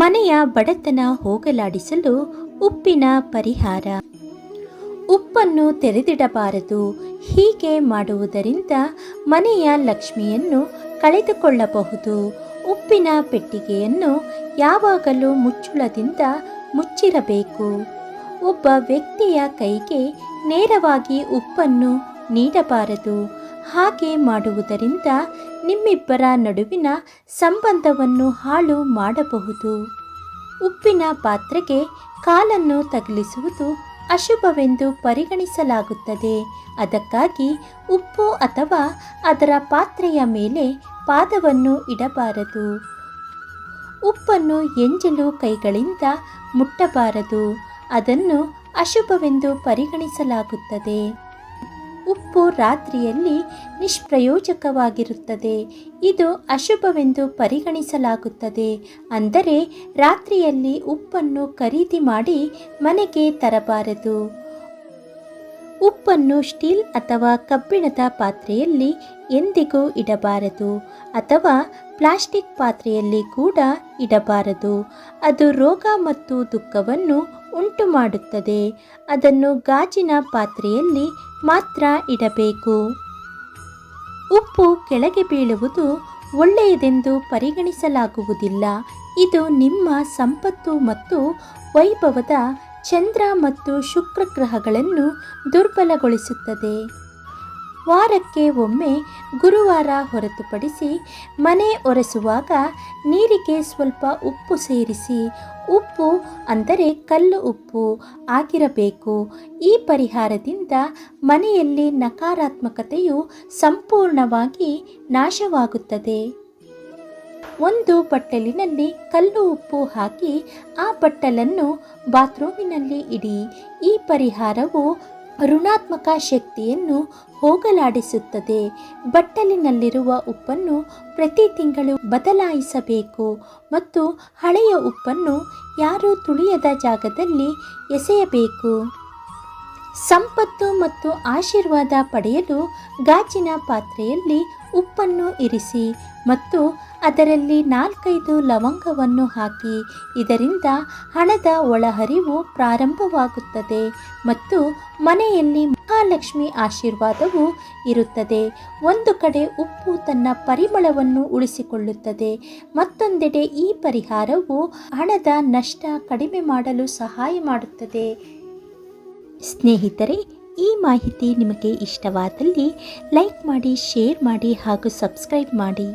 ಮನೆಯ ಬಡತನ ಹೋಗಲಾಡಿಸಲು ಉಪ್ಪಿನ ಪರಿಹಾರ. ಉಪ್ಪನ್ನು ತೆರೆದಿಡಬಾರದು, ಹೀಗೆ ಮಾಡುವುದರಿಂದ ಮನೆಯ ಲಕ್ಷ್ಮಿಯನ್ನು ಕಳೆದುಕೊಳ್ಳಬಹುದು. ಉಪ್ಪಿನ ಪೆಟ್ಟಿಗೆಯನ್ನು ಯಾವಾಗಲೂ ಮುಚ್ಚುಳದಿಂದ ಮುಚ್ಚಿರಬೇಕು. ಒಬ್ಬ ವ್ಯಕ್ತಿಯ ಕೈಗೆ ನೇರವಾಗಿ ಉಪ್ಪನ್ನು ನೀಡಬಾರದು. ಹಾಗೆ ಮಾಡುವುದರಿಂದ ನಿಮ್ಮಿಬ್ಬರ ನಡುವಿನ ಸಂಬಂಧವನ್ನು ಹಾಳು ಮಾಡಬಹುದು. ಉಪ್ಪಿನ ಪಾತ್ರೆಗೆ ಕಾಲನ್ನು ತಗಲಿಸುವುದು ಅಶುಭವೆಂದು ಪರಿಗಣಿಸಲಾಗುತ್ತದೆ. ಅದಕ್ಕಾಗಿ ಉಪ್ಪು ಅಥವಾ ಅದರ ಪಾತ್ರೆಯ ಮೇಲೆ ಪಾದವನ್ನು ಇಡಬಾರದು. ಉಪ್ಪನ್ನು ಎಂಜಲು ಕೈಗಳಿಂದ ಮುಟ್ಟಬಾರದು. ಅದನ್ನು ಅಶುಭವೆಂದು ಪರಿಗಣಿಸಲಾಗುತ್ತದೆ. ಉಪ್ಪು ರಾತ್ರಿಯಲ್ಲಿ ನಿಷ್ಪ್ರಯೋಜಕವಾಗಿರುತ್ತದೆ. ಇದು ಅಶುಭವೆಂದು ಪರಿಗಣಿಸಲಾಗುತ್ತದೆ. ಅಂದರೆ ರಾತ್ರಿಯಲ್ಲಿ ಉಪ್ಪನ್ನು ಖರೀದಿ ಮಾಡಿ ಮನೆಗೆ ತರಬಾರದು. ಉಪ್ಪನ್ನು ಸ್ಟೀಲ್ ಅಥವಾ ಕಬ್ಬಿಣದ ಪಾತ್ರೆಯಲ್ಲಿ ಎಂದಿಗೂ ಇಡಬಾರದು ಅಥವಾ ಪ್ಲಾಸ್ಟಿಕ್ ಪಾತ್ರೆಯಲ್ಲಿ ಕೂಡ ಇಡಬಾರದು. ಅದು ರೋಗ ಮತ್ತು ದುಃಖವನ್ನು ಉಂಟು ಮಾಡುತ್ತದೆ ಅದನ್ನು ಗಾಜಿನ ಪಾತ್ರೆಯಲ್ಲಿ ಮಾತ್ರ ಇಡಬೇಕು. ಉಪ್ಪು ಕೆಳಗೆ ಬೀಳುವುದು ಒಳ್ಳೆಯದೆಂದು ಪರಿಗಣಿಸಲಾಗುವುದಿಲ್ಲ. ಇದು ನಿಮ್ಮ ಸಂಪತ್ತು ಮತ್ತು ವೈಭವದ ಚಂದ್ರ ಮತ್ತು ಶುಕ್ರ ಗ್ರಹಗಳನ್ನು ದುರ್ಬಲಗೊಳಿಸುತ್ತದೆ. ವಾರಕ್ಕೆ ಒಮ್ಮೆ ಗುರುವಾರ ಹೊರತುಪಡಿಸಿ ಮನೆ ಒರೆಸುವಾಗ ನೀರಿಗೆ ಸ್ವಲ್ಪ ಉಪ್ಪು ಸೇರಿಸಿ, ಉಪ್ಪು ಅಂದರೆ ಕಲ್ಲು ಉಪ್ಪು ಆಗಿರಬೇಕು. ಈ ಪರಿಹಾರದಿಂದ ಮನೆಯಲ್ಲಿ ನಕಾರಾತ್ಮಕತೆಯು ಸಂಪೂರ್ಣವಾಗಿ ನಾಶವಾಗುತ್ತದೆ. ಒಂದು ಬಟ್ಟಲಿನಲ್ಲಿ ಕಲ್ಲು ಉಪ್ಪು ಹಾಕಿ ಆ ಬಟ್ಟಲನ್ನು ಬಾತ್ರೂಮಿನಲ್ಲಿ ಇಡಿ. ಈ ಪರಿಹಾರವು ಋಣಾತ್ಮಕ ಶಕ್ತಿಯನ್ನು ಹೋಗಲಾಡಿಸುತ್ತದೆ. ಬಟ್ಟಲಿನಲ್ಲಿರುವ ಉಪ್ಪನ್ನು ಪ್ರತಿ ತಿಂಗಳು ಬದಲಾಯಿಸಬೇಕು ಮತ್ತು ಹಳೆಯ ಉಪ್ಪನ್ನು ಯಾರೂ ತುಳಿಯದ ಜಾಗದಲ್ಲಿ ಎಸೆಯಬೇಕು. ಸಂಪತ್ತು ಮತ್ತು ಆಶೀರ್ವಾದ ಪಡೆಯಲು ಗಾಜಿನ ಪಾತ್ರೆಯಲ್ಲಿ ಉಪ್ಪನ್ನು ಇರಿಸಿ ಮತ್ತು ಅದರಲ್ಲಿ ನಾಲ್ಕೈದು ಲವಂಗವನ್ನು ಹಾಕಿ, ಇದರಿಂದ ಹಣದ ಒಳಹರಿವು ಪ್ರಾರಂಭವಾಗುತ್ತದೆ ಮತ್ತು ಮನೆಯಲ್ಲಿ ಮಹಾಲಕ್ಷ್ಮಿ ಆಶೀರ್ವಾದವು ಇರುತ್ತದೆ. ಒಂದು ಕಡೆ ಉಪ್ಪು ತನ್ನ ಪರಿಮಳವನ್ನು ಉಳಿಸಿಕೊಳ್ಳುತ್ತದೆ, ಮತ್ತೊಂದೆಡೆ ಈ ಪರಿಹಾರವು ಹಣದ ನಷ್ಟ ಕಡಿಮೆ ಮಾಡಲು ಸಹಾಯ ಮಾಡುತ್ತದೆ. ಸ್ನೇಹಿತರೆ ಈ ಮಾಹಿತಿ ನಿಮಗೆ ಇಷ್ಟವಾದಲ್ಲಿ ಲೈಕ್ ಮಾಡಿ ಶೇರ್ ಮಾಡಿ ಹಾಗೂ ಸಬ್ಸ್ಕ್ರೈಬ್ ಮಾಡಿ.